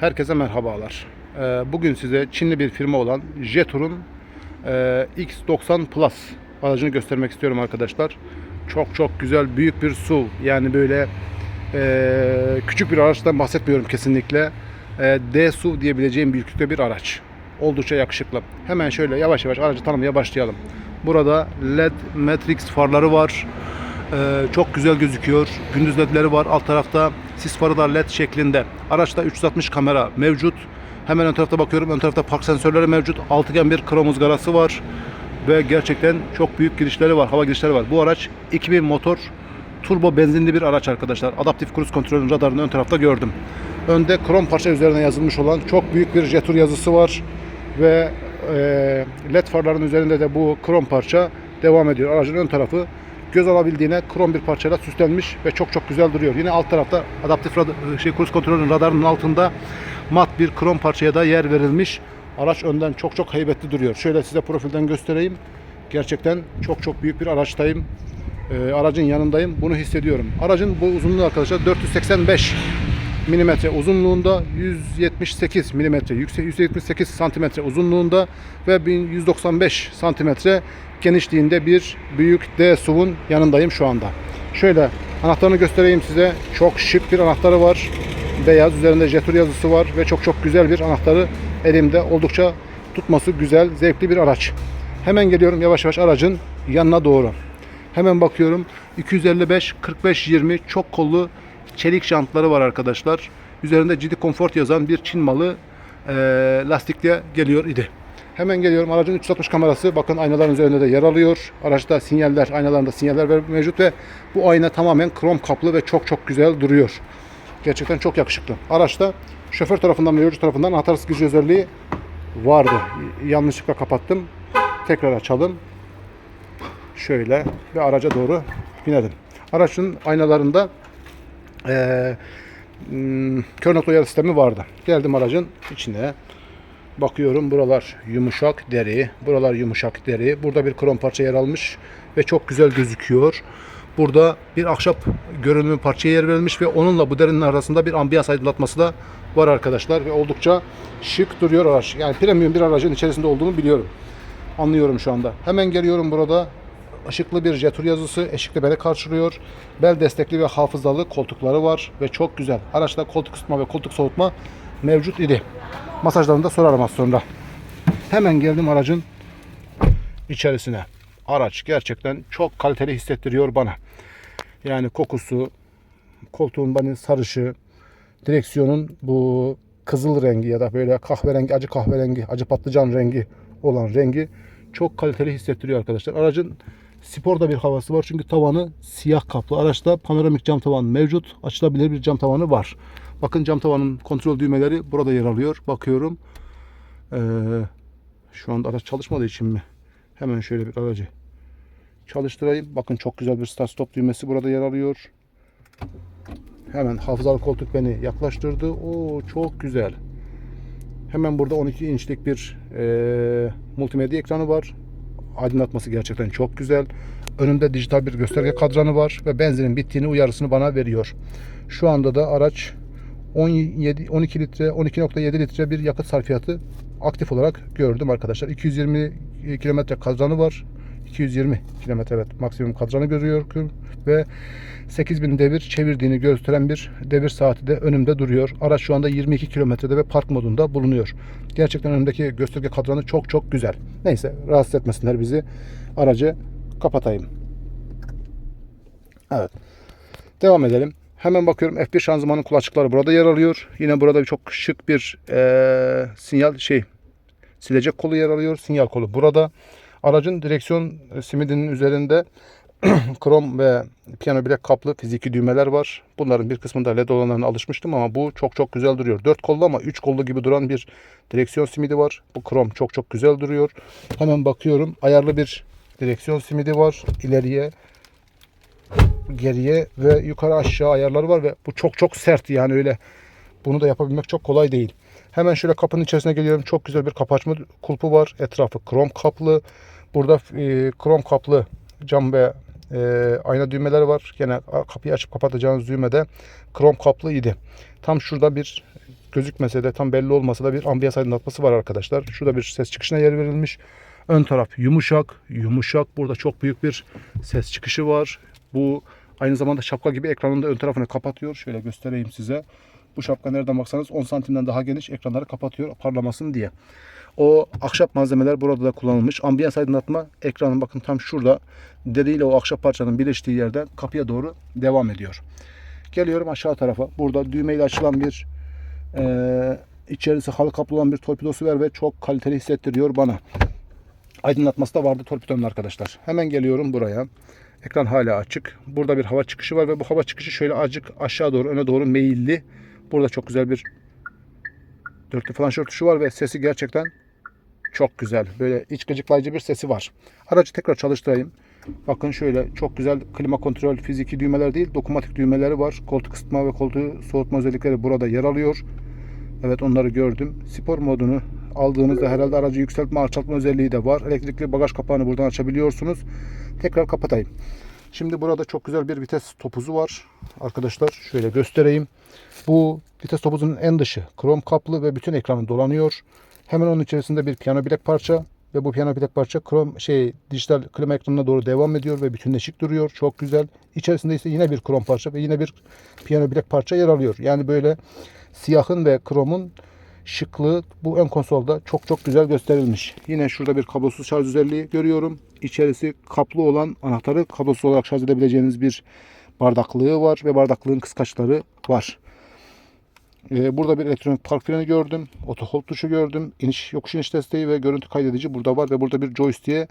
Herkese merhabalar. Ee, Bugün size Çinli bir firma olan Jetur'un e, X90 Plus aracını göstermek istiyorum arkadaşlar. Çok çok güzel büyük bir SUV. Yani böyle e, küçük bir araçtan bahsetmiyorum kesinlikle. E, D SUV diyebileceğim büyüklükte bir araç. Oldukça yakışıklı. Hemen şöyle yavaş yavaş aracı tanımaya başlayalım. Burada LED Matrix farları var. Ee, çok güzel gözüküyor. Gündüz ledleri var. Alt tarafta sis farı da led şeklinde. Araçta 360 kamera mevcut. Hemen ön tarafta bakıyorum. Ön tarafta park sensörleri mevcut. Altıgen bir krom ızgarası var. Ve gerçekten çok büyük girişleri var. Hava girişleri var. Bu araç 2000 motor turbo benzinli bir araç arkadaşlar. Adaptif cruise kontrolün radarını ön tarafta gördüm. Önde krom parça üzerine yazılmış olan çok büyük bir Jetur yazısı var. Ve e, led farların üzerinde de bu krom parça devam ediyor. Aracın ön tarafı göz alabildiğine krom bir parçayla süslenmiş ve çok çok güzel duruyor. Yine alt tarafta adaptif şey cruise kontrolün radarının altında mat bir krom parçaya da yer verilmiş. Araç önden çok çok heybetli duruyor. Şöyle size profilden göstereyim. Gerçekten çok çok büyük bir araçtayım. Ee, aracın yanındayım. Bunu hissediyorum. Aracın bu uzunluğu arkadaşlar 485 milimetre uzunluğunda 178 milimetre yüksek 178 santimetre uzunluğunda ve 1195 santimetre genişliğinde bir büyük D SUV'un yanındayım şu anda. Şöyle anahtarını göstereyim size. Çok şık bir anahtarı var. Beyaz üzerinde Jetur yazısı var ve çok çok güzel bir anahtarı elimde. Oldukça tutması güzel, zevkli bir araç. Hemen geliyorum yavaş yavaş aracın yanına doğru. Hemen bakıyorum 255 45 20 çok kollu çelik jantları var arkadaşlar. Üzerinde ciddi konfort yazan bir Çin malı e, lastikle geliyor idi. Hemen geliyorum aracın 360 kamerası bakın aynaların üzerinde de yer alıyor. Araçta sinyaller aynalarında sinyaller mevcut ve bu ayna tamamen krom kaplı ve çok çok güzel duruyor. Gerçekten çok yakışıklı. Araçta şoför tarafından ve yolcu tarafından anahtar sıkıcı özelliği vardı. Yanlışlıkla kapattım. Tekrar açalım. Şöyle ve araca doğru binelim. Aracın aynalarında hmm, kör nokta uyarı sistemi vardı. Geldim aracın içine. Bakıyorum buralar yumuşak deri. Buralar yumuşak deri. Burada bir krom parça yer almış ve çok güzel gözüküyor. Burada bir ahşap görünümü parçaya yer verilmiş ve onunla bu derinin arasında bir ambiyans aydınlatması da var arkadaşlar ve oldukça şık duruyor araç. Yani premium bir aracın içerisinde olduğunu biliyorum. Anlıyorum şu anda. Hemen geliyorum burada. Işıklı bir jetur yazısı eşikli beni karşılıyor. Bel destekli ve hafızalı koltukları var ve çok güzel. Araçta koltuk ısıtma ve koltuk soğutma mevcut idi. Masajlarını da sorarım az sonra. Hemen geldim aracın içerisine. Araç gerçekten çok kaliteli hissettiriyor bana. Yani kokusu, koltuğun bana sarışı, direksiyonun bu kızıl rengi ya da böyle kahverengi, acı kahverengi, acı patlıcan rengi olan rengi çok kaliteli hissettiriyor arkadaşlar. Aracın sporda bir havası var çünkü tavanı siyah kaplı. Araçta panoramik cam tavan mevcut. Açılabilir bir cam tavanı var. Bakın cam tavanın kontrol düğmeleri burada yer alıyor. Bakıyorum. Ee, şu anda araç çalışmadığı için mi? Hemen şöyle bir aracı çalıştırayım. Bakın çok güzel bir start stop düğmesi burada yer alıyor. Hemen hafızalı koltuk beni yaklaştırdı. Oo çok güzel. Hemen burada 12 inçlik bir e, multimedya ekranı var. Aydınlatması gerçekten çok güzel. Önümde dijital bir gösterge kadranı var ve benzinin bittiğini uyarısını bana veriyor. Şu anda da araç 17 12 litre 12.7 litre bir yakıt sarfiyatı aktif olarak gördüm arkadaşlar. 220 kilometre kadranı var. 220 kilometre evet maksimum kadranı görüyorum ve 8000 devir çevirdiğini gösteren bir devir saati de önümde duruyor. Araç şu anda 22 kilometrede ve park modunda bulunuyor. Gerçekten önümdeki gösterge kadranı çok çok güzel. Neyse rahatsız etmesinler bizi. Aracı kapatayım. Evet. Devam edelim. Hemen bakıyorum F1 şanzımanın kulakçıkları burada yer alıyor. Yine burada çok şık bir eee, sinyal şey silecek kolu yer alıyor. Sinyal kolu burada. Aracın direksiyon simidinin üzerinde krom ve piyano bilek kaplı fiziki düğmeler var. Bunların bir kısmında led olanlarına alışmıştım ama bu çok çok güzel duruyor. 4 kollu ama 3 kollu gibi duran bir direksiyon simidi var. Bu krom çok çok güzel duruyor. Hemen bakıyorum. Ayarlı bir direksiyon simidi var. İleriye geriye ve yukarı aşağı ayarları var ve bu çok çok sert yani öyle bunu da yapabilmek çok kolay değil. Hemen şöyle kapının içerisine geliyorum. Çok güzel bir kapı açma kulpu var. Etrafı krom kaplı. Burada e, krom kaplı cam ve e, ayna düğmeleri var. Gene kapıyı açıp kapatacağınız düğmede krom kaplı idi. Tam şurada bir gözükmese de tam belli olmasa da bir ambiyans aydınlatması var arkadaşlar. Şurada bir ses çıkışına yer verilmiş. Ön taraf yumuşak, yumuşak. Burada çok büyük bir ses çıkışı var. Bu aynı zamanda şapka gibi ekranın da ön tarafını kapatıyor. Şöyle göstereyim size. Bu şapka nereden baksanız 10 santimden daha geniş ekranları kapatıyor parlamasın diye. O ahşap malzemeler burada da kullanılmış. Ambiyans aydınlatma ekranın bakın tam şurada deri ile o ahşap parçanın birleştiği yerden kapıya doğru devam ediyor. Geliyorum aşağı tarafa. Burada düğmeyle açılan bir eee içerisi halı kaplı olan bir torpidosu var ve çok kaliteli hissettiriyor bana. Aydınlatması da vardı torpidonun arkadaşlar. Hemen geliyorum buraya. Ekran hala açık. Burada bir hava çıkışı var ve bu hava çıkışı şöyle azıcık aşağı doğru öne doğru meyilli. Burada çok güzel bir dörtlü flanşör tuşu var ve sesi gerçekten çok güzel. Böyle iç gıcıklayıcı bir sesi var. Aracı tekrar çalıştırayım. Bakın şöyle çok güzel klima kontrol fiziki düğmeler değil dokunmatik düğmeleri var. Koltuk ısıtma ve koltuğu soğutma özellikleri burada yer alıyor. Evet onları gördüm. Spor modunu aldığınızda herhalde aracı yükseltme alçaltma özelliği de var. Elektrikli bagaj kapağını buradan açabiliyorsunuz. Tekrar kapatayım. Şimdi burada çok güzel bir vites topuzu var. Arkadaşlar şöyle göstereyim. Bu vites topuzunun en dışı krom kaplı ve bütün ekranı dolanıyor. Hemen onun içerisinde bir piyano bilek parça ve bu piyano bilek parça krom şey dijital klima ekranına doğru devam ediyor ve bütünleşik duruyor. Çok güzel. İçerisinde ise yine bir krom parça ve yine bir piyano bilek parça yer alıyor. Yani böyle siyahın ve kromun şıklığı bu ön konsolda çok çok güzel gösterilmiş. Yine şurada bir kablosuz şarj özelliği görüyorum. İçerisi kaplı olan anahtarı kablosuz olarak şarj edebileceğiniz bir bardaklığı var ve bardaklığın kıskaçları var. Ee, burada bir elektronik park freni gördüm. Oto hold tuşu gördüm. İniş yokuş iniş desteği ve görüntü kaydedici burada var ve burada bir joystick'e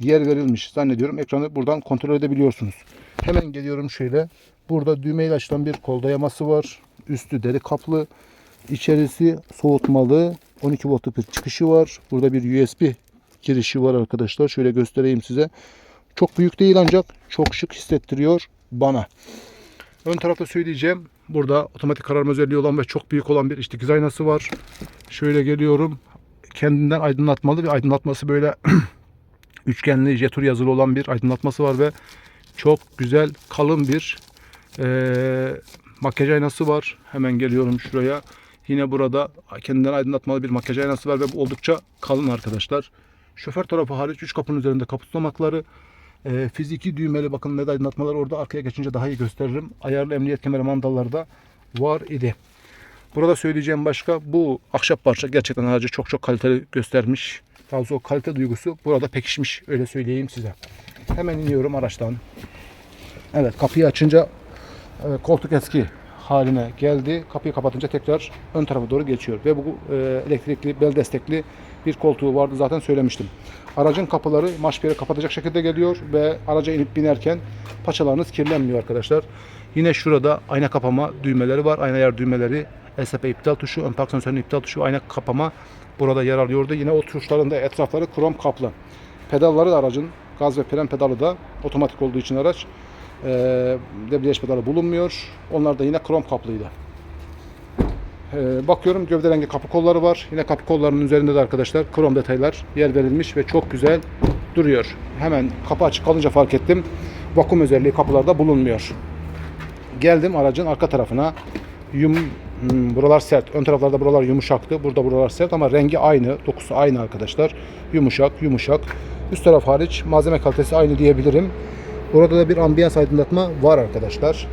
yer verilmiş. Zannediyorum ekranı buradan kontrol edebiliyorsunuz. Hemen geliyorum şöyle. Burada düğmeyle açılan bir kol dayaması var. Üstü deri kaplı. İçerisi soğutmalı. 12 voltluk bir çıkışı var. Burada bir USB girişi var arkadaşlar. Şöyle göstereyim size. Çok büyük değil ancak çok şık hissettiriyor bana. Ön tarafta söyleyeceğim. Burada otomatik kararma özelliği olan ve çok büyük olan bir iç dikiz aynası var. Şöyle geliyorum. Kendinden aydınlatmalı bir aydınlatması böyle üçgenli jetur yazılı olan bir aydınlatması var ve çok güzel kalın bir eee makyaj aynası var. Hemen geliyorum şuraya. Yine burada kendinden aydınlatmalı bir makyaj aynası var ve bu oldukça kalın arkadaşlar. Şoför tarafı hariç 3 kapının üzerinde kaput tutamakları. E, fiziki düğmeli bakın led aydınlatmalar orada arkaya geçince daha iyi gösteririm. Ayarlı emniyet kemeri mandalları da var idi. Burada söyleyeceğim başka bu ahşap parça gerçekten aracı çok çok kaliteli göstermiş. Daha o kalite duygusu burada pekişmiş öyle söyleyeyim size. Hemen iniyorum araçtan. Evet kapıyı açınca e, koltuk eski haline geldi. Kapıyı kapatınca tekrar ön tarafa doğru geçiyor. Ve bu e, elektrikli bel destekli bir koltuğu vardı zaten söylemiştim. Aracın kapıları marş bir yere kapatacak şekilde geliyor ve araca inip binerken paçalarınız kirlenmiyor arkadaşlar. Yine şurada ayna kapama düğmeleri var. Ayna yer düğmeleri, ESP iptal tuşu, ön park sensörünün iptal tuşu, ayna kapama burada yer alıyordu. Yine o tuşların etrafları krom kaplı. Pedalları da aracın gaz ve fren pedalı da otomatik olduğu için araç e, debriyaj pedalı bulunmuyor. Onlar da yine krom kaplıydı. E, bakıyorum gövde rengi kapı kolları var. Yine kapı kollarının üzerinde de arkadaşlar krom detaylar yer verilmiş ve çok güzel duruyor. Hemen kapı açık kalınca fark ettim. Vakum özelliği kapılarda bulunmuyor. Geldim aracın arka tarafına. Yum, hmm, buralar sert. Ön taraflarda buralar yumuşaktı. Burada buralar sert ama rengi aynı. Dokusu aynı arkadaşlar. Yumuşak, yumuşak. Üst taraf hariç malzeme kalitesi aynı diyebilirim. Burada da bir ambiyans aydınlatma var arkadaşlar.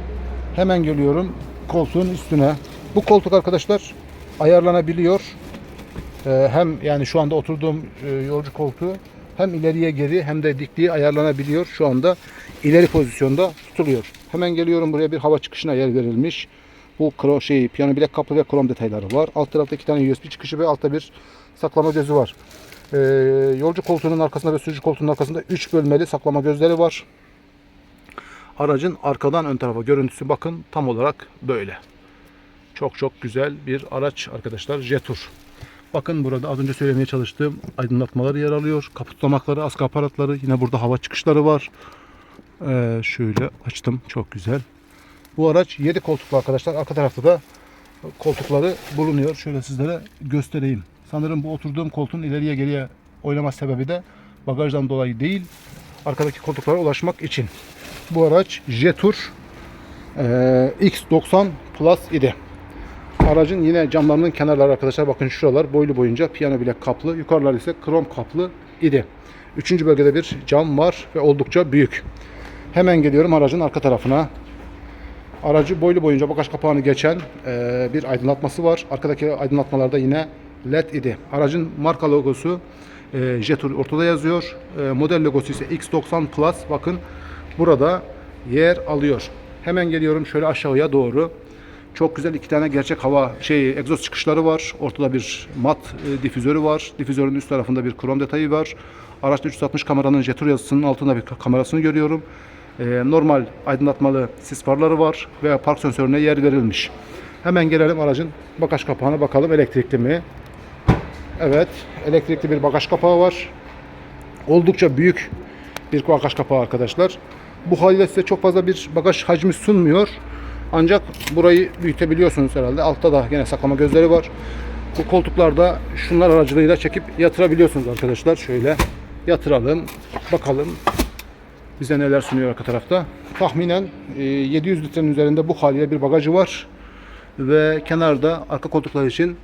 Hemen geliyorum koltuğun üstüne. Bu koltuk arkadaşlar ayarlanabiliyor. Ee, hem yani şu anda oturduğum e, yolcu koltuğu hem ileriye geri hem de dikliği ayarlanabiliyor. Şu anda ileri pozisyonda tutuluyor. Hemen geliyorum buraya bir hava çıkışına yer verilmiş. Bu krom şey piyano bilek kaplı ve krom detayları var. Alt tarafta iki tane USB çıkışı ve altta bir saklama gözü var. Ee, yolcu koltuğunun arkasında ve sürücü koltuğunun arkasında 3 bölmeli saklama gözleri var. Aracın arkadan ön tarafa görüntüsü bakın tam olarak böyle. Çok çok güzel bir araç arkadaşlar. Jetur. Bakın burada az önce söylemeye çalıştığım aydınlatmaları yer alıyor. Kaputlamakları, askı aparatları. Yine burada hava çıkışları var. Ee, şöyle açtım. Çok güzel. Bu araç 7 koltuklu arkadaşlar. Arka tarafta da koltukları bulunuyor. Şöyle sizlere göstereyim. Sanırım bu oturduğum koltuğun ileriye geriye oynama sebebi de bagajdan dolayı değil. Arkadaki koltuklara ulaşmak için. Bu araç Jetur e, X90 Plus idi. Aracın yine camlarının kenarları arkadaşlar bakın şuralar boylu boyunca piyano bilek kaplı. Yukarılar ise krom kaplı idi. Üçüncü bölgede bir cam var ve oldukça büyük. Hemen geliyorum aracın arka tarafına. Aracı boylu boyunca bagaj kapağını geçen e, bir aydınlatması var. Arkadaki aydınlatmalarda yine LED idi. Aracın marka logosu e, Jetour ortada yazıyor. E, model logosu ise X90 Plus. Bakın burada yer alıyor. Hemen geliyorum şöyle aşağıya doğru. Çok güzel iki tane gerçek hava şey egzoz çıkışları var. Ortada bir mat e, difüzörü var. Difüzörün üst tarafında bir krom detayı var. Araçta 360 kameranın Jetour yazısının altında bir kamerasını görüyorum. E, normal aydınlatmalı sis farları var ve park sensörüne yer verilmiş. Hemen gelelim aracın bagaj kapağına bakalım elektrikli mi? Evet, elektrikli bir bagaj kapağı var. Oldukça büyük bir bagaj kapağı arkadaşlar. Bu haliyle size çok fazla bir bagaj hacmi sunmuyor. Ancak burayı büyütebiliyorsunuz herhalde. Altta da yine saklama gözleri var. Bu koltuklarda şunlar aracılığıyla çekip yatırabiliyorsunuz arkadaşlar. Şöyle yatıralım. Bakalım bize neler sunuyor arka tarafta. Tahminen e, 700 litrenin üzerinde bu haliyle bir bagajı var. Ve kenarda arka koltuklar için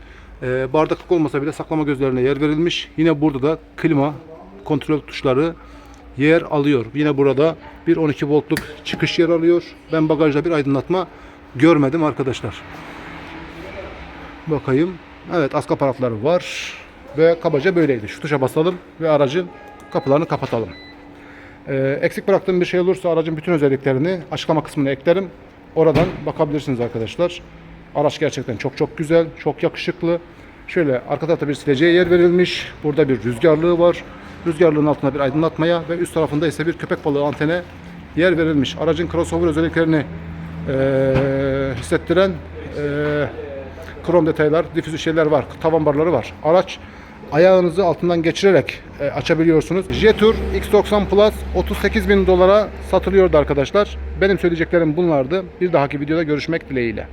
e, bardaklık olmasa bile saklama gözlerine yer verilmiş. Yine burada da klima kontrol tuşları yer alıyor. Yine burada bir 12 voltluk çıkış yer alıyor. Ben bagajda bir aydınlatma görmedim arkadaşlar. Bakayım. Evet aska parafları var. Ve kabaca böyleydi. Şu tuşa basalım ve aracın kapılarını kapatalım. Ee, eksik bıraktığım bir şey olursa aracın bütün özelliklerini açıklama kısmına eklerim. Oradan bakabilirsiniz arkadaşlar. Araç gerçekten çok çok güzel, çok yakışıklı. Şöyle arka tarafta bir sileceğe yer verilmiş. Burada bir rüzgarlığı var. Rüzgarlığın altında bir aydınlatmaya ve üst tarafında ise bir köpek balığı antene yer verilmiş. Aracın crossover özelliklerini eee, hissettiren eee, krom detaylar, difüzü şeyler var, tavan barları var. Araç ayağınızı altından geçirerek e, açabiliyorsunuz. Jetour X90 Plus 38 bin dolara satılıyordu arkadaşlar. Benim söyleyeceklerim bunlardı. Bir dahaki videoda görüşmek dileğiyle.